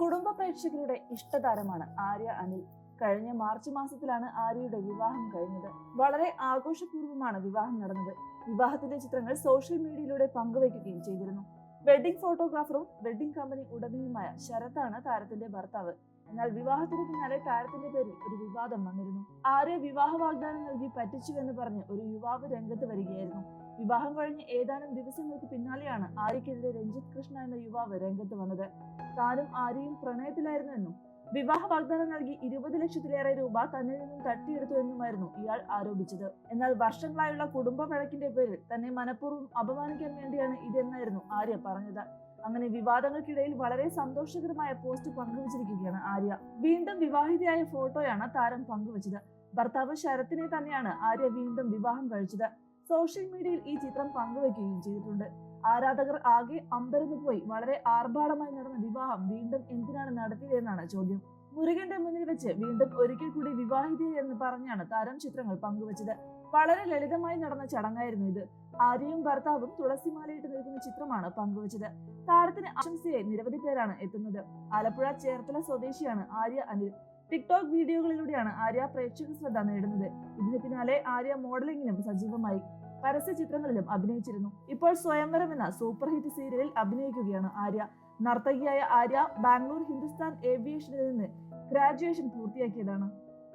കുടുംബ പ്രേക്ഷകരുടെ ഇഷ്ടതാരമാണ് ആര്യ അനിൽ. കഴിഞ്ഞ മാർച്ച് മാസത്തിലാണ് ആര്യയുടെ വിവാഹം കഴിഞ്ഞത്. വളരെ ആഘോഷപൂർവമാണ് വിവാഹം നടന്നത്. വിവാഹത്തിന്റെ ചിത്രങ്ങൾ സോഷ്യൽ മീഡിയയിലൂടെ പങ്കുവയ്ക്കുകയും ചെയ്തിരുന്നു. വെഡിംഗ് ഫോട്ടോഗ്രാഫറും വെഡിംഗ് കമ്പനി ഉടമയുമായ ശരത്താണ് താരത്തിന്റെ ഭർത്താവ്. എന്നാൽ വിവാഹത്തിന് പിന്നാലെ താരത്തിന്റെ പേരിൽ ഒരു വിവാദം വന്നിരുന്നു. ആര്യ വിവാഹ വാഗ്ദാനം നൽകി പറ്റിച്ചുവെന്ന് പറഞ്ഞ് ഒരു യുവാവ് രംഗത്ത് വരികയായിരുന്നു. വിവാഹം കഴിഞ്ഞ് ഏതാനും ദിവസങ്ങൾക്ക് പിന്നാലെയാണ് ആര്യക്കെതിരെ രഞ്ജിത് കൃഷ്ണ എന്ന യുവാവ് രംഗത്ത് വന്നത്. താനും ആര്യയും പ്രണയത്തിലായിരുന്നു എന്നും വിവാഹ വാഗ്ദാനം നൽകി ഇരുപത് ലക്ഷത്തിലേറെ രൂപ തന്നിൽ നിന്നും തട്ടിയെടുത്തു എന്നുമായിരുന്നു ഇയാൾ ആരോപിച്ചത്. എന്നാൽ വർഷങ്ങളായുള്ള കുടുംബ വഴക്കിന്റെ പേരിൽ തന്നെ മനഃപൂർവം അപമാനിക്കാൻ വേണ്ടിയാണ് ഇതെന്നായിരുന്നു ആര്യ പറഞ്ഞത്. അങ്ങനെ വിവാദങ്ങൾക്കിടയിൽ വളരെ സന്തോഷകരമായ പോസ്റ്റ് പങ്കുവച്ചിരിക്കുകയാണ് ആര്യ. വീണ്ടും വിവാഹിതയായ ഫോട്ടോയാണ് താരം പങ്കുവച്ചത്. ഭർത്താവ് ശരത്തിനെ തന്നെയാണ് ആര്യ വീണ്ടും വിവാഹം കഴിച്ചത്. സോഷ്യൽ മീഡിയയിൽ ഈ ചിത്രം പങ്കുവെക്കുകയും ചെയ്തിട്ടുണ്ട്. ആരാധകർ ആകെ അമ്പരന്ന് പോയി. വളരെ ആർഭാടമായി നടന്ന വിവാഹം വീണ്ടും എന്തിനാണ് നടത്തിയതെന്നാണ് ചോദ്യം. മുരുകന്റെ മുന്നിൽ വെച്ച് വീണ്ടും ഒരിക്കൽ കൂടി വിവാഹിതയെന്ന് പറഞ്ഞാണ് താരം ചിത്രങ്ങൾ പങ്കുവച്ചത്. വളരെ ലളിതമായി നടന്ന ചടങ്ങായിരുന്നു ഇത്. ആര്യയും ഭർത്താവും തുളസിമാലയിട്ട് നിൽക്കുന്ന ചിത്രമാണ് പങ്കുവച്ചത്. താരത്തിന് ആശംസയായി നിരവധി പേരാണ് എത്തുന്നത്. ആലപ്പുഴ ചേർത്തല സ്വദേശിയാണ് ആര്യ അനിൽ. ടിക്ടോക്ക് വീഡിയോകളിലൂടെയാണ് ആര്യ പ്രേക്ഷക ശ്രദ്ധ നേടുന്നത്. ഇതിന് പിന്നാലെ ആര്യ മോഡലിംഗിലും സജീവമായി. പരസ്യ ചിത്രങ്ങളിലും അഭിനയിച്ചിരുന്നു. ഇപ്പോൾ സ്വയംവരം എന്ന സൂപ്പർ ഹിറ്റ് സീരിയലിൽ അഭിനയിക്കുകയാണ് ആര്യ. നർത്തകിയായ ആര്യ ബാംഗ്ലൂർ ഹിന്ദുസ്ഥാൻ ഏവിയേഷനിൽ നിന്ന് ഗ്രാജുവേഷൻ പൂർത്തിയാക്കിയതാണ്.